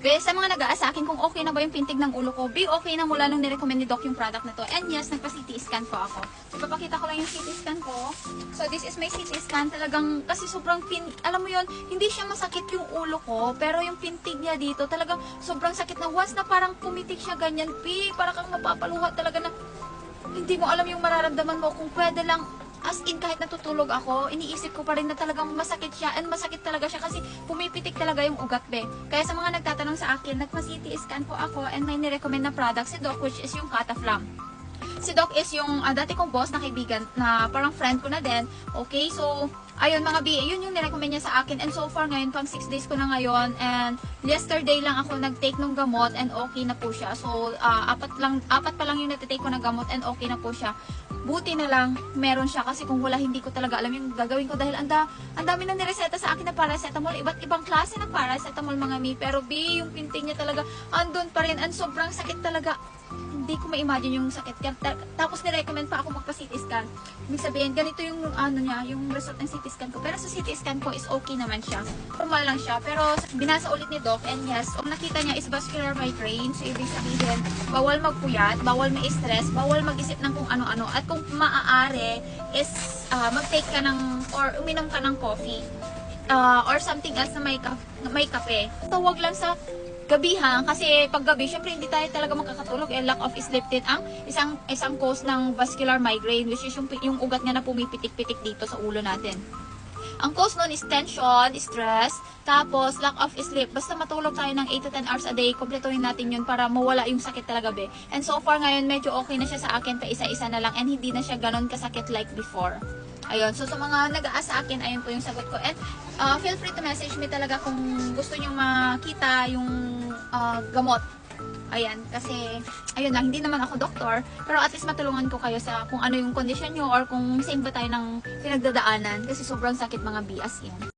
Guys, sa mga nag-aasa akin kung okay na ba yung pintig ng ulo ko, be okay na mula nung nirecommend ni Doc yung product na to. And yes, nagpa-CT scan po ako. So, papakita ko lang yung CT scan ko. So, this is my CT scan. Talagang, kasi sobrang pin, alam mo yon hindi siya masakit yung ulo ko, pero yung pintig niya dito, talagang sobrang sakit na once na parang pumitik siya ganyan, pi, para kang mapapaluha talaga na, hindi mo alam yung mararamdaman mo kung pwede lang as in kahit natutulog ako, iniisip ko pa rin na talagang masakit siya and masakit talaga siya kasi pumipitik talaga yung ugat be. Kaya sa mga nagtatanong sa akin, nagpa-CT scan po ako and may nirecommend na product si Doc which is yung Cataflam. Si Doc is yung ah, dati kong boss na kaibigan na parang friend ko na din. Okay, so ayun mga BA, yun yung nirecommend niya sa akin. And so far ngayon pang 6 days ko na ngayon. And yesterday lang ako nag-take ng gamot and okay na po siya. So ah, apat lang apat pa lang yung natitake ko ng gamot and okay na po siya. Buti na lang meron siya. Kasi kung wala hindi ko talaga alam yung gagawin ko. Dahil anda ang dami na nireseta sa akin na paracetamol, iba't ibang klase ng paracetamol mga mi, pero B, yung pinting niya talaga andun pa rin. And sobrang sakit talaga hindi ko ma-imagine yung sakit. Tapos ni-recommend pa ako magpa-CT scan. Ibig sabihin, ganito yung ano niya, yung result ng CT scan ko. Pero sa CT scan ko is okay naman siya. Normal lang siya. Pero binasa ulit ni Doc and yes, ang nakita niya is vascular migraine. So, ibig sabihin, bawal magpuyat, bawal may stress, bawal mag-isip ng kung ano-ano. At kung maaari is ah, mag-take ka ng, or uminom ka ng coffee. Ah, or something else na may, ka- may kape. Tawag lang sa gabihan kasi pag gabi syempre hindi tayo talaga makakatulog eh lack of sleep din ang isang isang cause ng vascular migraine which is yung, yung ugat nga na pumipitik-pitik dito sa ulo natin. Ang cause nun is tension, stress, tapos lack of sleep. Basta matulog tayo ng 8 to 10 hours a day, kompletuhin natin yun para mawala yung sakit talaga be. And so far ngayon, medyo okay na siya sa akin, pa isa-isa na lang and hindi na siya ganon kasakit like before. Ayun, so sa mga nag-aasa akin, ayun po yung sagot ko. And uh, feel free to message me talaga kung gusto nyo makita yung uh, gamot. Ayan, kasi, ayun lang, hindi naman ako doktor, pero at least matulungan ko kayo sa kung ano yung condition nyo or kung same ba tayo ng pinagdadaanan kasi sobrang sakit mga bias yan.